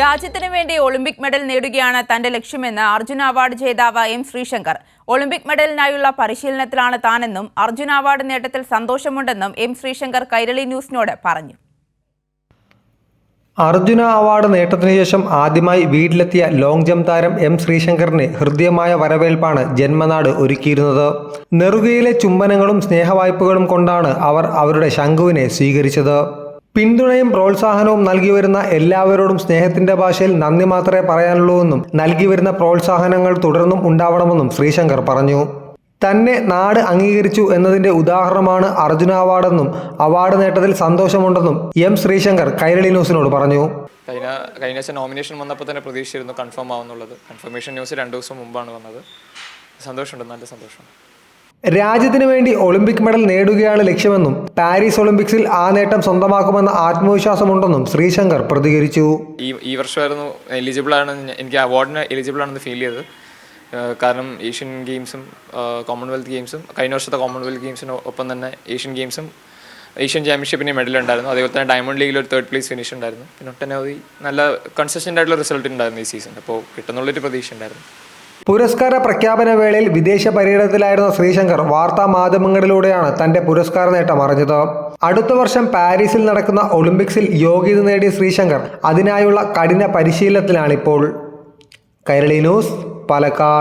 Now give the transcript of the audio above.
രാജ്യത്തിനു വേണ്ടി Olympic medal നേടുകയാണ് തന്റെ ലക്ഷ്യമെന്ന് അർജുന അവാർഡ് ജേതാവ് എം ശ്രീശങ്കർ. ഒളിമ്പിക് മെഡലിനായുള്ള പരിശീലനത്തിലാണ് താനെന്നും അർജുന അവാർഡ് നേട്ടത്തിൽ സന്തോഷമുണ്ടെന്നും എം ശ്രീശങ്കർ കൈരളി ന്യൂസിനോട് പറഞ്ഞു. അർജുന അവാർഡ് നേട്ടത്തിനു ശേഷം ആദ്യമായി വീട്ടിലെത്തിയ ലോങ് ജംപ് താരം എം ശ്രീശങ്കറിന് ഹൃദ്യമായ വരവേൽപ്പാണ് ജന്മനാട് ഒരുക്കിയിരുന്നത്. നെറുകയിലെ ചുംബനങ്ങളും സ്നേഹവായ്പകളും കൊണ്ടാണ് അവർ അവരുടെ ശംഖുവിനെ സ്വീകരിച്ചത്. പിന്തുണയും പ്രോത്സാഹനവും നൽകി വരുന്ന എല്ലാവരോടും സ്നേഹത്തിന്റെ ഭാഷയിൽ നന്ദി മാത്രമേ പറയാനുള്ളൂവെന്നും നൽകി വരുന്ന പ്രോത്സാഹനങ്ങൾ തുടർന്നും ഉണ്ടാവണമെന്നും ശ്രീശങ്കർ പറഞ്ഞു. തന്നെ നാട് അംഗീകരിച്ചു എന്നതിന്റെ ഉദാഹരണമാണ് അർജുന അവാർഡെന്നും അവാർഡ് നേട്ടത്തിൽ സന്തോഷമുണ്ടെന്നും എം ശ്രീശങ്കർ കൈരളി ന്യൂസിനോട് പറഞ്ഞു. കഴിഞ്ഞ കഴിഞ്ഞ നോമിനേഷൻ വന്നപ്പോൾ തന്നെ പ്രതീക്ഷയായിരുന്നു കൺഫേം ആവുന്നുള്ളത്. കൺഫർമേഷൻ ന്യൂസ് രണ്ട് ദിവസം മുമ്പാണ് വന്നത്. സന്തോഷമുണ്ട് നല്ല സന്തോഷമുണ്ട് രാജ്യത്തിനു വേണ്ടി ഒളിമ്പിക് മെഡൽ നേടുകയാണ് ലക്ഷ്യമെന്നും പാരീസ് ഒളിമ്പിക്സിൽ ആ നേട്ടം സ്വന്തമാക്കുമെന്ന ആത്മവിശ്വാസമുണ്ടെന്നും ശ്രീശങ്കർ പ്രതികരിച്ചു. ഈ ഈ വർഷമായിരുന്നു എലിജിബിൾ ആണ് എനിക്ക് അവാർഡിന് എലിജിബിൾ ആണെന്ന് ഫീൽ ചെയ്തത് കാരണം ഏഷ്യൻ ഗെയിംസും കോമൺവെൽത്ത് ഗെയിംസും കഴിഞ്ഞ വർഷത്തെ കോമൺവെൽത്ത് ഗെയിംസിന് ഒപ്പം തന്നെ ഏഷ്യൻ ഗെയിംസും ഏഷ്യൻ ചാമ്പ്യൻഷിപ്പിന് മെഡൽ ഉണ്ടായിരുന്നു. അതേപോലെ തന്നെ ഡയമണ്ട് ലീഗിൽ ഒരു തേർഡ് പ്ലേസ് ഫിനിഷ് ഉണ്ടായിരുന്നു. പിന്നെ ഒട്ടനവധി നല്ല കൺസിസ്റ്റന്റ് ആയിട്ടുള്ള റിസൾട്ട് ഉണ്ടായിരുന്നു ഈ സീസൺ അപ്പോൾ കിട്ടുന്നുള്ളൊരു പ്രതീക്ഷ ഉണ്ടായിരുന്നു. പുരസ്കാര പ്രഖ്യാപന വേളയിൽ വിദേശ പര്യടനത്തിലായിരുന്ന ശ്രീശങ്കർ വാർത്താ മാധ്യമങ്ങളിലൂടെയാണ് തന്റെ പുരസ്കാര നേട്ടം അറിഞ്ഞത്. അടുത്ത വർഷം പാരീസിൽ നടക്കുന്ന ഒളിമ്പിക്സിൽ യോഗ്യത നേടിയ ശ്രീശങ്കർ അതിനായുള്ള കഠിന പരിശീലനത്തിലാണിപ്പോൾ. കൈരളി ന്യൂസ് പാലക്കാട്.